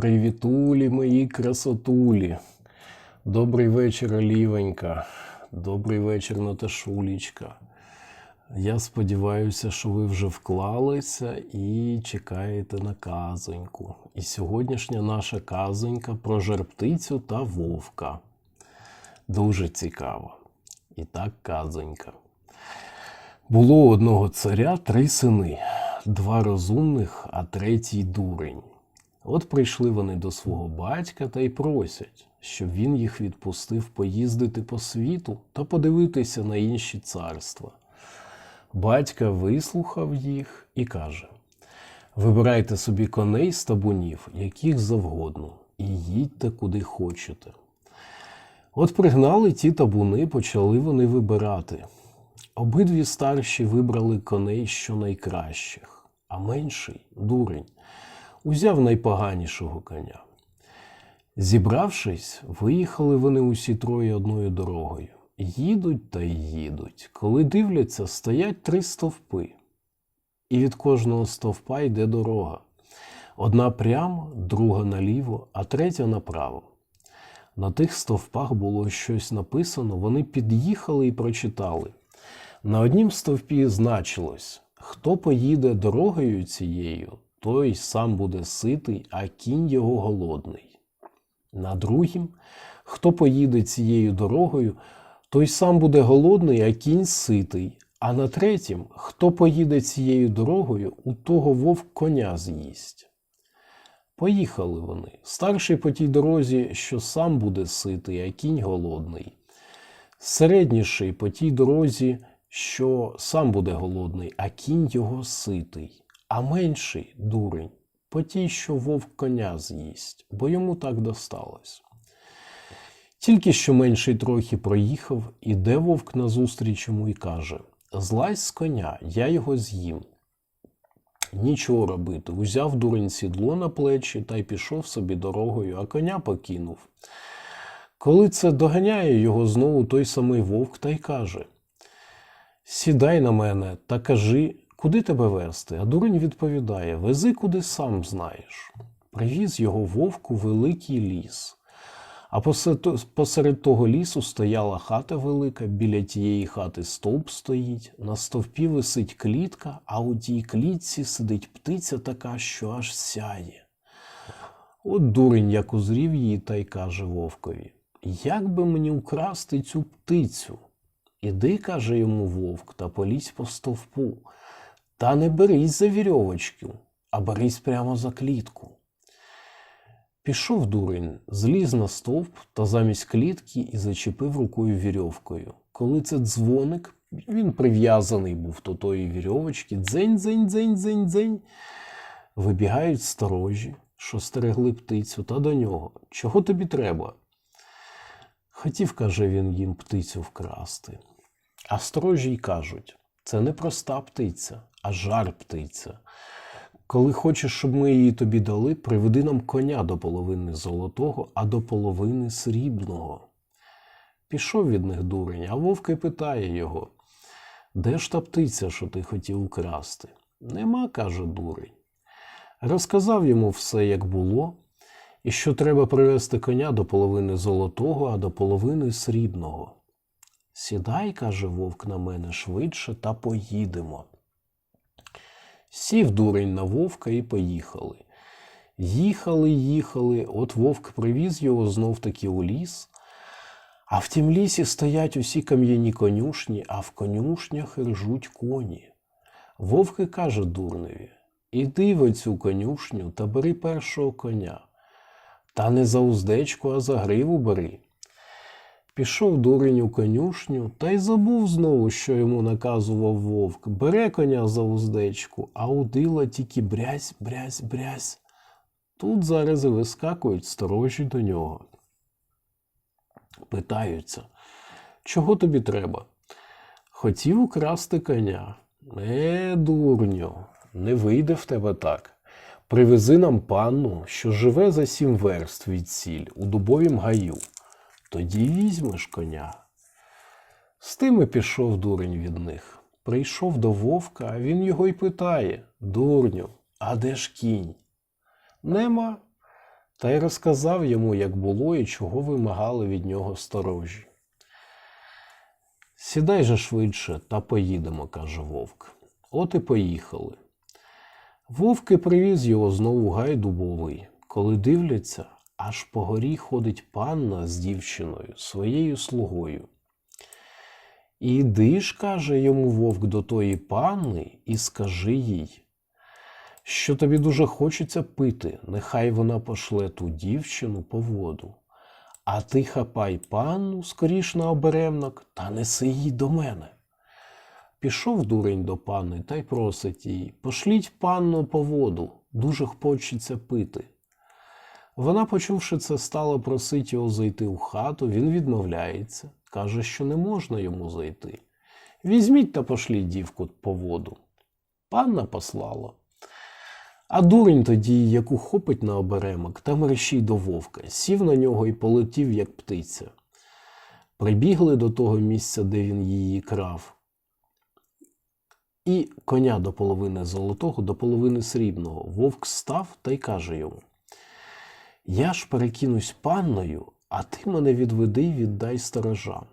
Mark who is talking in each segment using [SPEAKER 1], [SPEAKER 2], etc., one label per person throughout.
[SPEAKER 1] Привітулі, мої красотулі. Добрий вечір, Олівенька. Добрий вечір, Наташулічка. Я сподіваюся, що ви вже вклалися і чекаєте на казоньку. І сьогоднішня наша казонька про жарптицю та вовка. Дуже цікаво. І так казонька. Було одного царя три сини, два розумних, а третій дурень. От прийшли вони до свого батька та й просять, щоб він їх відпустив поїздити по світу та подивитися на інші царства. Батька вислухав їх і каже: Вибирайте собі коней з табунів, яких завгодно, і їдьте куди хочете. От пригнали ті табуни, почали вони вибирати. Обидві старші вибрали коней що найкращих, а менший дурень узяв найпоганішого коня. Зібравшись, виїхали вони усі троє одною дорогою. Їдуть та їдуть. Коли дивляться, стоять три стовпи. І від кожного стовпа йде дорога. Одна прямо, друга наліво, а третя направо. На тих стовпах було щось написано, вони під'їхали і прочитали. На однім стовпі значилось: хто поїде дорогою цією, той сам буде ситий, а кінь його голодний. На другім, хто поїде цією дорогою, той сам буде голодний, а кінь ситий. А на третім, хто поїде цією дорогою, у того вовк коня з'їсть. Поїхали вони. Старший по тій дорозі, що сам буде ситий, а кінь голодний. Середніший по тій дорозі, що сам буде голодний, а кінь його ситий. А менший дурень по тій, що вовк коня з'їсть, бо йому так досталось. Тільки що менший трохи проїхав, іде вовк назустріч йому і каже: Злазь з коня, я його з'їм. Нічого робити, узяв дурень сідло на плечі та й пішов собі дорогою, а коня покинув. Коли це доганяє його знову той самий вовк та й каже: Сідай на мене та кажи, куди тебе вести? А дурень відповідає: Вези, куди сам знаєш. Привіз його вовку великий ліс. А посеред, того лісу стояла хата велика, біля тієї хати стовп стоїть, на стовпі висить клітка, а у тій клітці сидить птиця така, що аж сяє. От дурень як узрів її та й каже вовкові: Як би мені украсти цю птицю? Іди, каже йому вовк, та полізь по стовпу. Та не берись за вірьовочку, а берись прямо за клітку. Пішов дурень, зліз на стовп та замість клітки і зачепив рукою вірьовкою. Коли це дзвоник, він прив'язаний був до тої вірьовочки, дзень, дзень, дзень, дзень, дзень. Вибігають сторожі, що стерегли птицю, та до нього. Чого тобі треба? Хотів, каже він їм, птицю вкрасти. А сторожі й кажуть: це не проста птиця, а жар птиця. Коли хочеш, щоб ми її тобі дали, приведи нам коня до половини золотого, а до половини срібного. Пішов від них дурень, а вовки питає його: Де ж та птиця, що ти хотів украсти? Нема, каже дурень. Розказав йому все, як було, і що треба привезти коня до половини золотого, а до половини срібного. Сідай, каже вовк на мене швидше, та поїдемо. Сів дурень на вовка і поїхали. Їхали, їхали, от вовк привіз його знов таки у ліс. А в тім лісі стоять усі кам'яні конюшні, а в конюшнях ржуть коні. Вовк і каже дурневі: Іди в оцю конюшню та бери першого коня. Та не за уздечку, а за гриву бери. Пішов дурень у конюшню та й забув знову, що йому наказував вовк. Бере коня за уздечку, а удила тільки брязь, брязь, брязь. Тут зараз і вискакують сторожі до нього. Питаються, чого тобі треба? Хотів украсти коня. Е, дурню, не вийде в тебе так. Привези нам панну, що живе за сім верст від сіль у дубовім гаю. Тоді візьмеш коня. З тими пішов дурень від них. Прийшов до вовка, а він його й питає Дурню, а де ж кінь? Нема. та й розказав йому, як було і чого вимагали від нього сторожі. Сідай же швидше та поїдемо, каже вовк. От і поїхали. Вовки привіз його знову гай дубовий. Коли дивляться, аж по горі ходить панна з дівчиною, своєю слугою. Іди ж, каже йому вовк до тої панни, і скажи їй, що тобі дуже хочеться пити, нехай вона пошле ту дівчину по воду. А ти хапай панну скоріш на оберемок та неси її до мене. Пішов дурень до панни та й просить її пошліть панну по воду, дуже хочеться пити. Вона, почувши це, стала просить його зайти в хату, він відмовляється, каже, що не можна йому зайти. Візьміть та пошліть дівку по воду. Панна послала. А дурень тоді, як ухопить на оберемок, та мерщій до вовка, сів на нього і полетів, як птиця. Прибігли до того місця, де він її крав. І коня до половини золотого, до половини срібного. Вовк став та й каже йому: Я ж перекинусь панною, а ти мене відведи й віддай сторожам.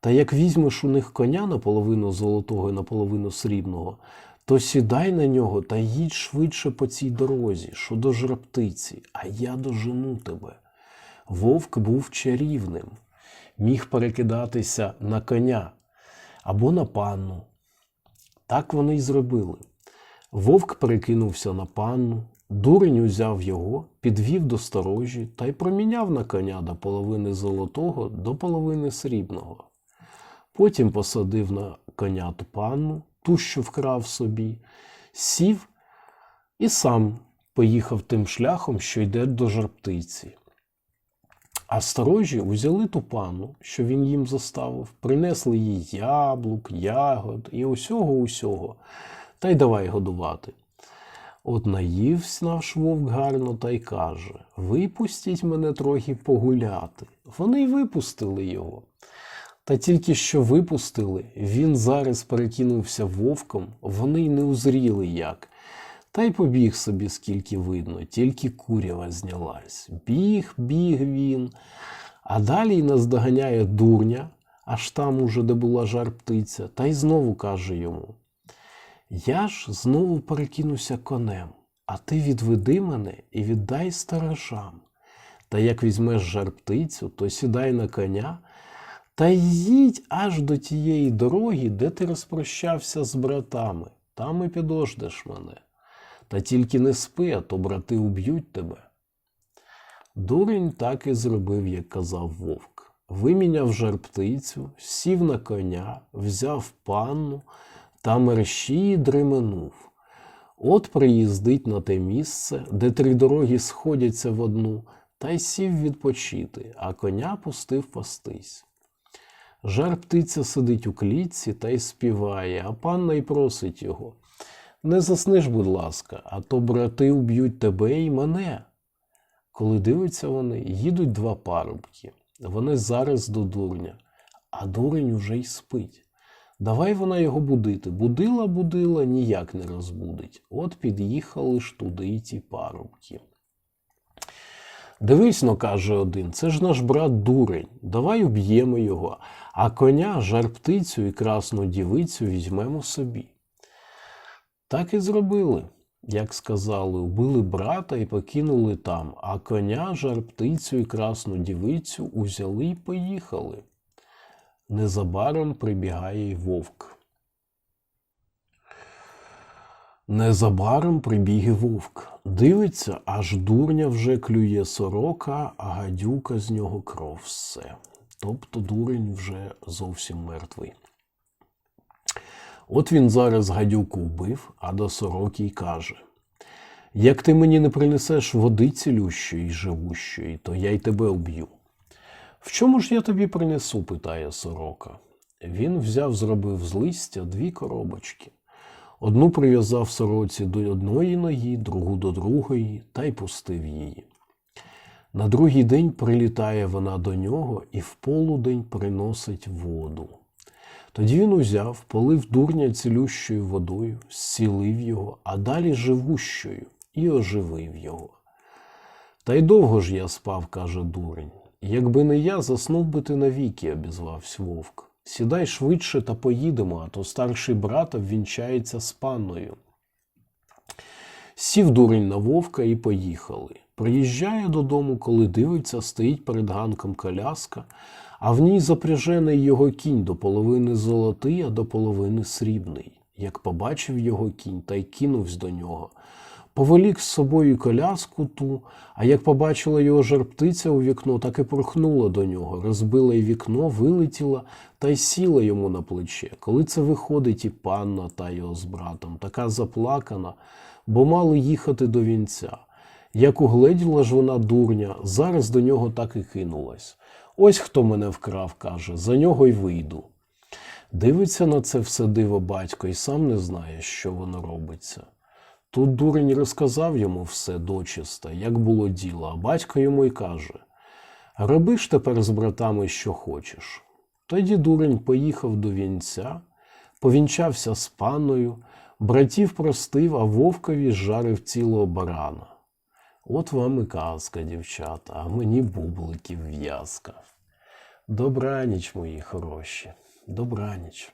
[SPEAKER 1] Та як візьмеш у них коня наполовину золотого і наполовину срібного, то сідай на нього та їдь швидше по цій дорозі, що до жраптиці, а я дожену тебе. Вовк був чарівним, міг перекидатися на коня або на панну. Так вони й зробили. Вовк перекинувся на панну, дурень узяв його, підвів до сторожі та й проміняв на коня до половини золотого до половини срібного. Потім посадив на коня ту панну, ту, що вкрав собі, сів і сам поїхав тим шляхом, що йде до жарптиці. А сторожі узяли ту панну, що він їм заставив, принесли їй яблук, ягод і усього усього, та й давай годувати. От наївсь наш вовк гарно та й каже: Випустіть мене трохи погуляти. Вони й випустили його. Та тільки що випустили, він зараз перекинувся вовком, вони й не узріли як. Та й побіг собі, скільки видно, тільки курява знялась. Біг, біг він, а далі й наздоганяє дурня, аж там уже де була жар птиця, та й знову каже йому: Я ж знову перекинуся конем, а ти відведи мене і віддай сторожам. Та як візьмеш жар птицю, то сідай на коня. Та їдь аж до тієї дороги, де ти розпрощався з братами, там і підождеш мене. Та тільки не спи, а то брати уб'ють тебе. Дурень так і зробив, як казав вовк. Виміняв жар птицю, сів на коня, взяв панну та мерщій дременув. От приїздить на те місце, де три дороги сходяться в одну, та й сів відпочити, а коня пустив пастись. Жар птиця сидить у клітці та й співає, а панна й просить його. Не засниш, будь ласка, а то брати уб'ють тебе і мене. Коли дивляться вони, їдуть два парубки. Вони зараз до дурня, а дурень уже й спить. Давай вона його будити. Будила, будила, ніяк не розбудить. От під'їхали ж туди й ті парубки. Дивись но, каже один, це ж наш брат дурень, давай уб'ємо його, а коня, жар птицю і красну дівицю візьмемо собі. Так і зробили, як сказали, убили брата і покинули там, а коня, жар птицю і красну дівицю узяли й поїхали. Незабаром прибігає й вовк. Незабаром прибіг і вовк. Дивиться, аж дурня вже клює сорока, а гадюка з нього кров все. Тобто дурень вже зовсім мертвий. От він зараз гадюку вбив, а до сороки й каже: Як ти мені не принесеш води цілющої й живущої, то я й тебе вб'ю. В чому ж я тобі принесу? питає сорока. Він взяв, зробив з листя дві коробочки. Одну прив'язав сороці до одної ноги, другу до другої, та й пустив її. На другий день прилітає вона до нього і в полудень приносить воду. Тоді він узяв, полив дурня цілющою водою, зцілив його, а далі живущою і оживив його. Та й довго ж я спав, каже дурень. Якби не я, заснув би ти навіки, обізвався вовк. Сідай швидше та поїдемо, а то старший брат обвінчається з панною. Сів дурень на вовка і поїхали. Приїжджає додому, коли дивиться, стоїть перед ганком коляска, а в ній запряжений його кінь до половини золотий, а до половини срібний. Як побачив його кінь та й кинувсь до нього. Повелік з собою коляску ту, а як побачила його жарптиця у вікно, так і порхнула до нього, розбила й вікно, вилетіла та й сіла йому на плече. Коли це виходить і панна та його з братом, така заплакана, бо мали їхати до вінця. Як угледіла ж вона дурня, зараз до нього так і кинулась. Ось хто мене вкрав, каже, за нього й вийду. Дивиться на це все диво батько і сам не знає, що воно робиться. Тут дурень розказав йому все дочиста, як було діло, а батько йому й каже: Роби ж тепер з братами, що хочеш. Тоді дурень поїхав до вінця, повінчався з панною, братів простив, а вовкові жарив цілого барана. От вам і казка, дівчата, а мені бубликів в'язка. Добраніч, мої хороші, добраніч.